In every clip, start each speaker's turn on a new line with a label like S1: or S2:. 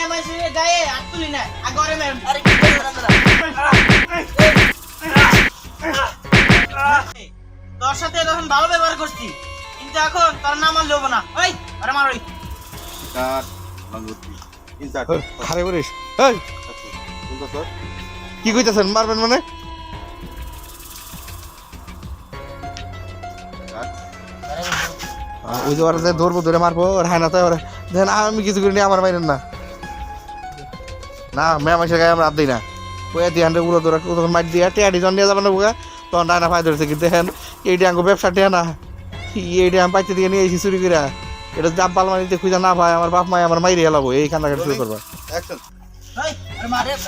S1: মেয়ে মানুষের গায়ে হাত তুলি না আর ঘরে মেয়ে
S2: আরে কি
S1: তোর সাথে তখন ভালো ব্যবহার করছি কিন্তু এখন তোর নাম আর লব না। ওই আরে মার ওই।
S3: এই কি কইতাছেন মারবেন মানে? ওই যে ওরা ধরবো ধরে মারবো আর হ্যাঁ না তো ওরা দেখেন আমি কিছু করি নি আমার মাইরেন না। না মেয়ে মানুষের গায়ে আমরা হাত দিই না ওই এতি হান্ডে উড়ো ধরে তখন মার দিয়া টেয়া ডিজন নিয়ে যাবেন না বুকা তখন ডায়না ফাই ধরেছে কিন্তু দেখেন এইটা আঙ্গো ব্যবসা টেয়া না এইটা আমি পাইতে দিয়ে নিয়ে এসি চুরি করে এটা জাপ বাল মানিতে খুঁজে না পায় আমার বাপ মায় আমার মাইরে এলাবো এই খান্না শুরু করবা
S4: অ্যাকশন
S1: ওই আরে মার
S2: আরে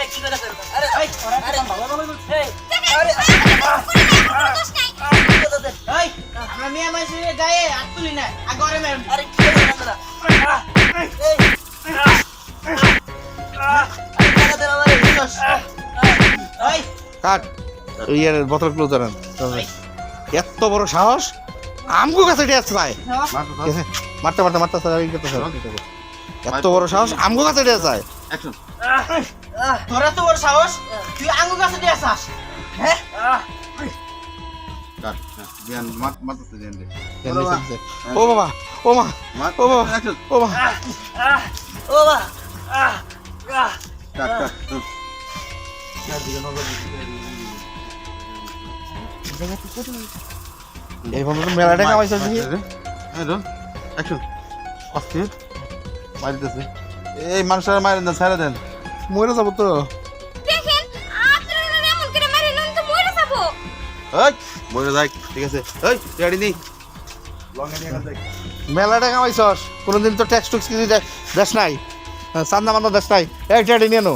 S2: এই কি করতেছেন আরে
S3: কাট। ইয়ের বোতল ক্লোজ করেন। এত বড় সাহস? আমগো কাছে ঠিক আছে? মারতে মারতে মারতে স্যার এই করতে এত বড় সাহস আমগো কাছে চায়
S4: অ্যাকশন
S1: তোর বড় সাহস? তুই আঙ্গু কাছে দিয়ে আসাস হ্যাঁ?
S3: ও বাবা। ও মা ও বাবা ও মা।
S2: ও বাবা।
S4: কাট কাট হুম।
S3: এই বন্ধু মেলাটা কামাইছে দেখি
S4: এই অ্যাকশন অস্থির মারিতেছে এই মানুষের মারেন না ছেড়ে দেন।
S3: মরে যাব তো।
S5: দেখেন আপনারা এমন করে মারেন আমি তো মরে যাব।
S4: এই বইরে যাই ঠিক আছে। এই রেডি নেই লং এ নিয়ে যাই
S3: মেলাটা কামাইছস কোনোদিন তো ট্যাক্স টুক্স কিছু দে- দেশ নাই। হ্যাঁ, চান্দা মান্দা দেশ নাই। এই টেডি নিয়ে নো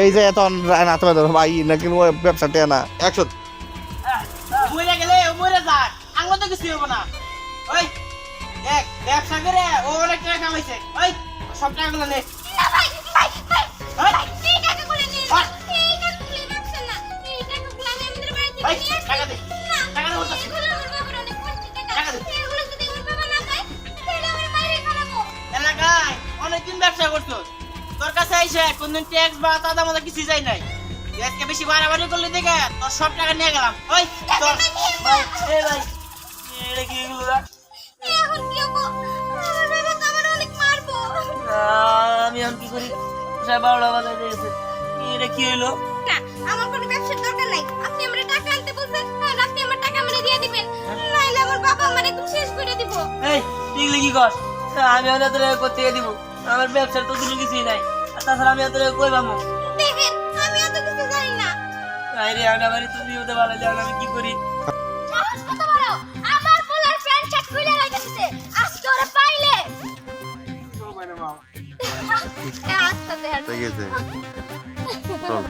S3: এই যে এত না তো ধরো ভাই নাকি ব্যবসা টেয়া না।
S4: একশো।
S1: মরে গেলে মরে যাক। আঙ্গু তো কিছু হব না। ওই দেখ ব্যবসা করে ও অনেক টাকা কামাইছে। ওই সব টাকাগুলো নে।
S5: ভাই ভাই ভাই।
S1: তোর কাছে আইসে কোনদিন ট্যাক্স বা তাদা মতো কিছু যাই নাই। আজকে বেশি বাড়াবাড়ি করলি দেখে তোর সব টাকা নিয়ে গেলাম। ওই তোর
S2: ভাই এই ভাই এটা কি এগুলো
S5: এখন কি হব? আমার বাবা তো আমার অনেক মারবো।
S2: আমি এখন কি করি? সাহেব বারোটা বাজায় গেছে? এটা কি হইল?
S5: না আমার কোনো ব্যবসার দরকার নাই। আপনি আমার টাকা আনতে বলছেন আর আপনি আমার টাকা দিয়ে দিবেন। নাইলে আমার বাবা একদম শেষ করে দিব।
S2: এই টিকলি কি কর? আমি অনেক তোর করতে দিব। আমার ব্যবসার তো কোনো কিছুই নাই। আর তাছাড়া আমি তোর কই পাবো?
S5: দেখেন আমি এত কিছু জানি না।
S2: আরে আমি আবার তুমি হতে ভালো জান আমি কি করি?
S5: সাহস কত বড়? আমার পোলার প্যান্ট শার্ট খুলে রাখতেছে আজকে ওরা পাইলে। এ, আস্তে দেন
S4: ঠিক আছে। চল।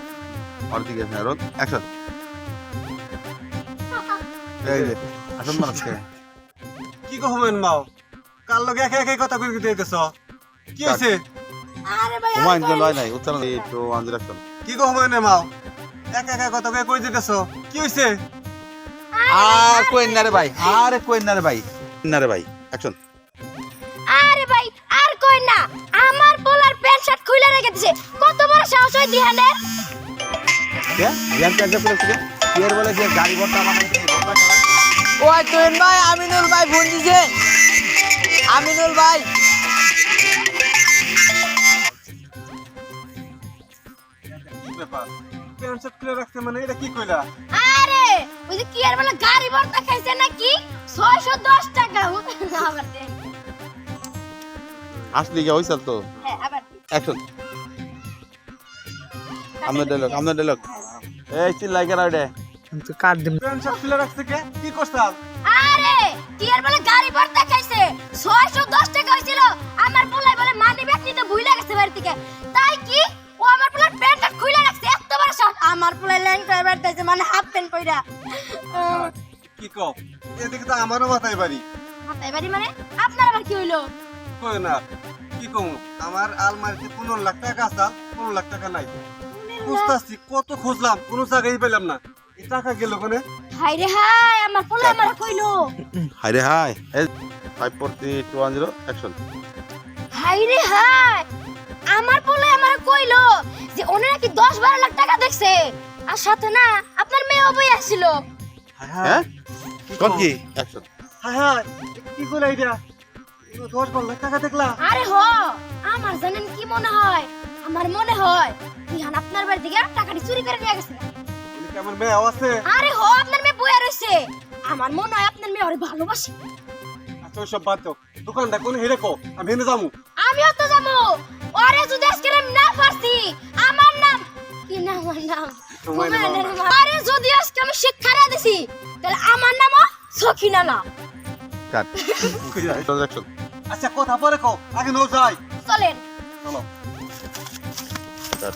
S4: আর ঠিক আছে রন অ্যাকশন এই যে আসুন মানুষকে
S6: কি কহবেন মাও? কার লগে একে একে কথা কই দিতেছ কি হইছে
S5: আরে ভাই
S4: হুমায়ুন কে লয় নাই উচ্চারণ একটু আনজি রাখতাম।
S6: কি কহবেন মাও? একে একে কথা কই কই দিতেছ কি হইছে
S4: আর কই না রে ভাই আরে কই না রে ভাই না রে ভাই অ্যাকশন
S5: আরে ভাই আর কই না। আমার পোলার প্যান্ট শার্ট খুলে রেখেছে কত বড় সাহস হয় দিহানের?
S4: কে? জ্ঞান করেছিল কি? আর বলে যে গাড়ি ভর্তা ভর্তা
S2: ওই তুই ভাই আমিনুল ভাই ফোন দিছে। আমিনুল ভাই।
S6: শার্ট খুলে রাখছে মানে এটা কি কইলা?
S5: আরে ওই যে কি আর বলে গাড়ি ভর্তা খাইছে নাকি? 610 টাকা আবার দে
S4: আসলি কি হইছাল তো?
S5: হ্যাঁ আবার।
S4: অ্যাকশন আপনার ডায়লগ আপনার ডায়লগ এই চিল্লাই কেন রে
S6: প্যান্ট শার্ট খুলে রাখছে কে? কি করছাল?
S5: আরে কি আর বলে গাড়ি ভর্তা খাইছে। 610 টাকা হইছিল। আমার পোলাই বলে মানি ব্যাগ নিতে ভুলে গেছে বাড়ি থেকে। তাই কি? ও আমার মানে হাফ প্যান্ট কইরা আহ,
S6: কি কও? এদিকে তো আমারও মাথায় বাড়ি।
S5: মাথায় বাড়ি মানে? আপনার আবার কি হইল?
S6: কই না কি কম? আমার আলমারিতে পনেরো লাখ টাকা আছে পনেরো লাখ টাকা নাই। খুঁজতাছি কত খুঁজলাম কোনো জায়গায় পেলাম না। এই টাকা গেল কোনে?
S5: হাই রে হাই আমার পোলা আমার কইলো।
S4: হাই রে high five four three two one zero action
S5: high রে হাই আমার বলে আমার কইলো যে ওনে নাকি দশ বারো লাখ টাকা দেখছে? আর সাথে না আপনার মেয়ে বই আসছিল
S6: হায়।
S4: কোন কি অ্যাকশন
S6: হায় হায়। কি করে এইটা? দশ বারো লাখ টাকা দেখলা
S5: আরে হ আমার জানেন কি মনে হয়? আমার মনে হয় ইহান আপনার বাড়ি থেকে টাকাটি চুরি করে নিয়ে গেছে।
S6: আমার মেয়ে আছে?
S5: আরে হ আপনার মেয়ে বইয়া রয়েছে। আমার মনে হয় আপনার মেয়ে ওরে ভালোবাসে।
S6: আচ্ছা ওইসব বাদ দাও। দোকানটা কোন হেরে কো আমি হেনে যাব
S5: আমিও তো যাব ওরে যদি আজকে আমি না পারছি আমার নাম কি নাম আমার নাম? আরে যদি আজকে আমি শিক্ষা না দিছি তাহলে আমার নাম সখিনা না।
S4: কাট।
S6: আচ্ছা কথা পরে কো আগে নো যাই
S5: চলেন।
S6: চলো।
S4: কাট।